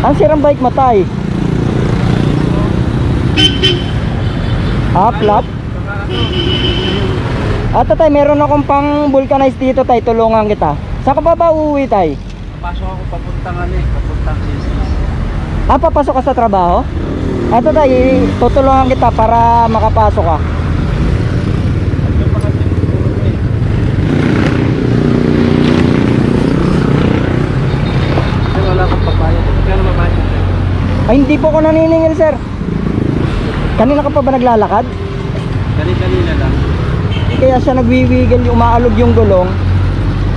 Ang sirang bike mo, tay? Ah, flat? Ato tay, meron akong pang vulcanize dito tay, tulungan kita. Saan ka pa ba uuwi tay? Pasok ako papuntang ano eh, papuntang CCS. Ah, papasok ka sa trabaho? Ato tay, tutulungan kita para makapasok ka. Ano pa kasi yung tulong eh. Kasi wala akong papayag. Kaya mabayad eh. Ay, hindi po ako naniningil sir. Kanina ka pa ba naglalakad? Kani-kanina lang. Kaya siya nagwiwigil, umaalog yung gulong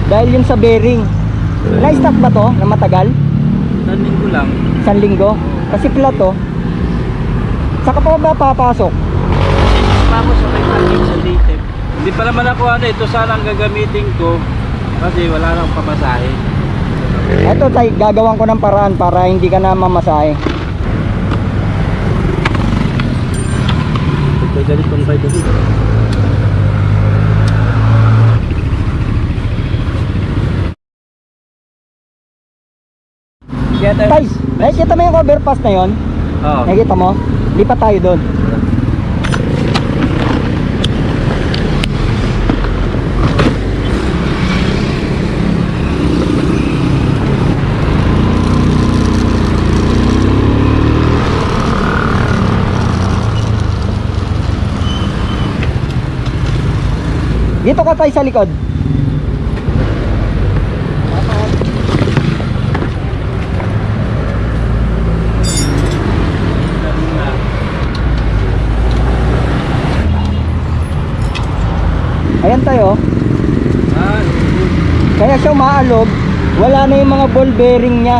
dahil yun sa bearing. Na-stop ba to na matagal? Isang linggo lang. San linggo? Kasi flat to. Saka pa ba papasok? Tapos sa parking sa Datem. Hindi pa naman ako ano, ito sana ang gagamitin ko. Kasi wala nang pamasahe. Eto tay, gagawan ko ng paraan para hindi ka na mamasahe. Pagka ganitong bike kasi. Tay, nakikita mo yung overpass na yon? Oo. Nakikita mo? Lipat tayo doon. Dito ka tayo sa likod. Ayan tayo. Kaya siya umaalog, wala na yung mga ball bearing niya.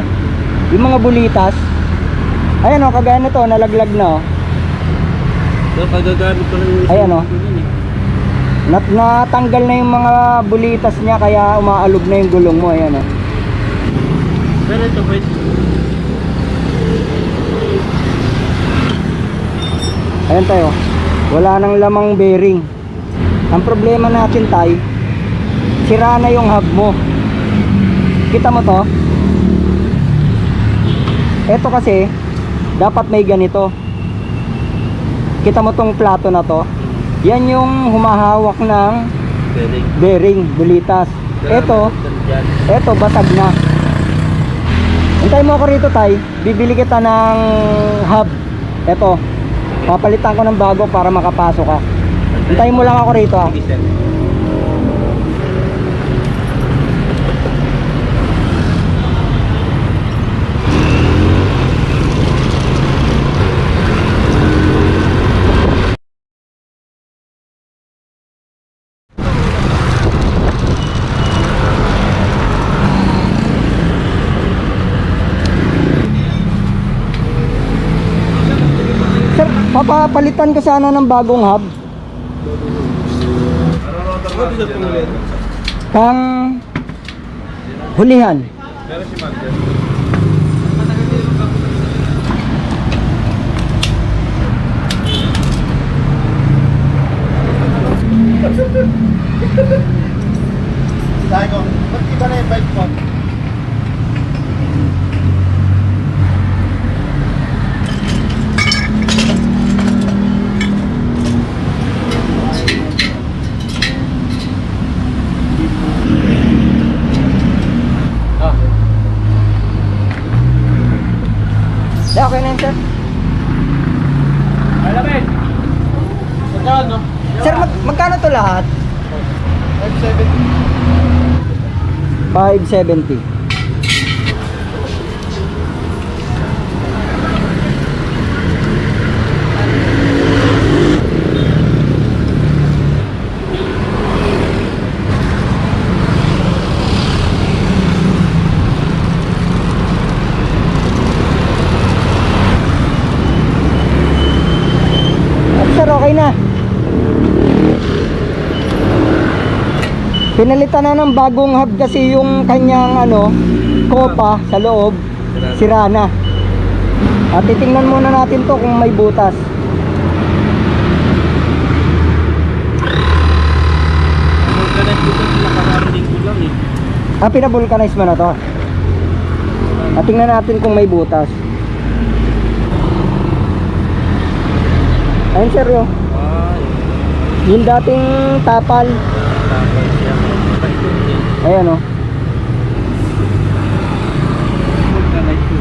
Yung mga bulitas. Ayan o, kagaya nito, nalaglag na o. so kagagamit ko lang yung Ayan, oh. Nat natanggal na yung mga bulitas niya kaya umaalog na yung gulong mo. Ayan o. Pero ito wait. Ayan tayo. Wala nang lamang bearing. Ang problema natin tay, sira na yung hub mo. Kita mo to? Ito kasi, dapat may ganito. Kita mo tong plato na to? Yan yung humahawak ng Bearing. bearing, bulitas. Ito, ito basag na. Hintay mo ako rito tay, bibili kita ng hub. Ito, papalitan ko ng bago para makapasok ka. Hintayin mo lang ako rito ah. Sige, sir. Sir, papapalitan ko sana ng bagong hub. Kang hulihan. Sabi ko, ba't iba na yung bike mo? Ah, Yun, sir. alamin. Magkano? Sir, mag magkano to lahat? 570. 570. At sir, okay na. Pinalitan na ng bagong hub kasi yung kanyang ano, kopa sa loob, sira na. At titingnan muna natin to kung may butas. Ah, pinabulkanize mo na to. At tingnan natin kung may butas. Ayun sir yo. Ay, Yung dating tapal. tapos siya. Ayan oh. Magka-light ko.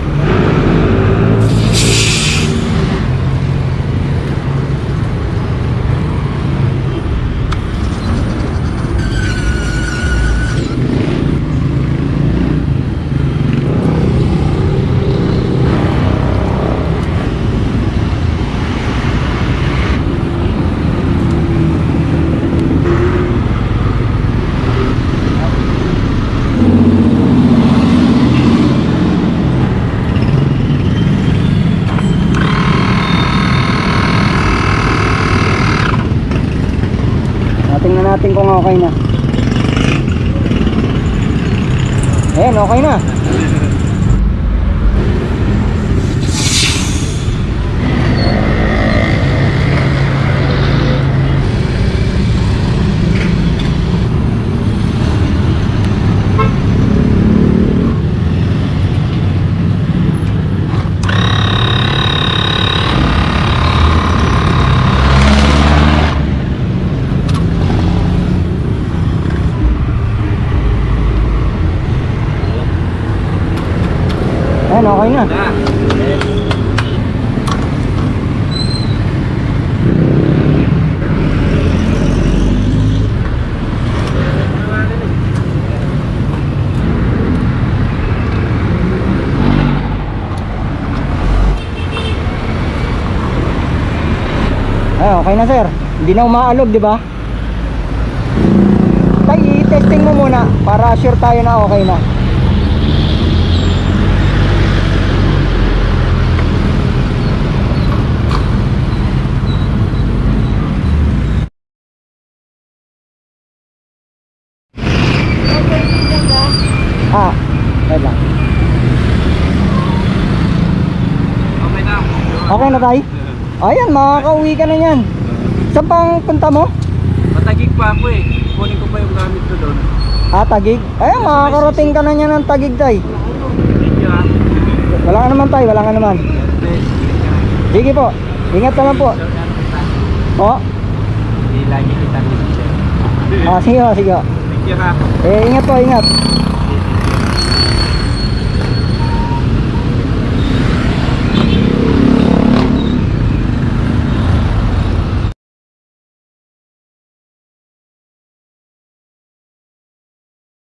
Ah, Tingnan natin kung okay na. Ayan, okay na. Ayan, okay na. Ay, okay na sir. Hindi na umaalog, di ba? Tay, i-testing mo muna para sure tayo na okay na. Ah, wait lang. Okay na. Okay na tay? Ayan, makakauwi ka na yan. Saan pang punta mo? Matagig pa ako eh. Kunin ko pa yung gamit ko doon. Ah, Tagig? Ayan, makakarating ka na niya ng Tagig tay. Thank you ah. Wala ka naman tay, wala ka naman. Sige po, ingat ka lang po. So, ano Hindi lagi kita ah, sige po, sige po. Eh, ingat po, ingat.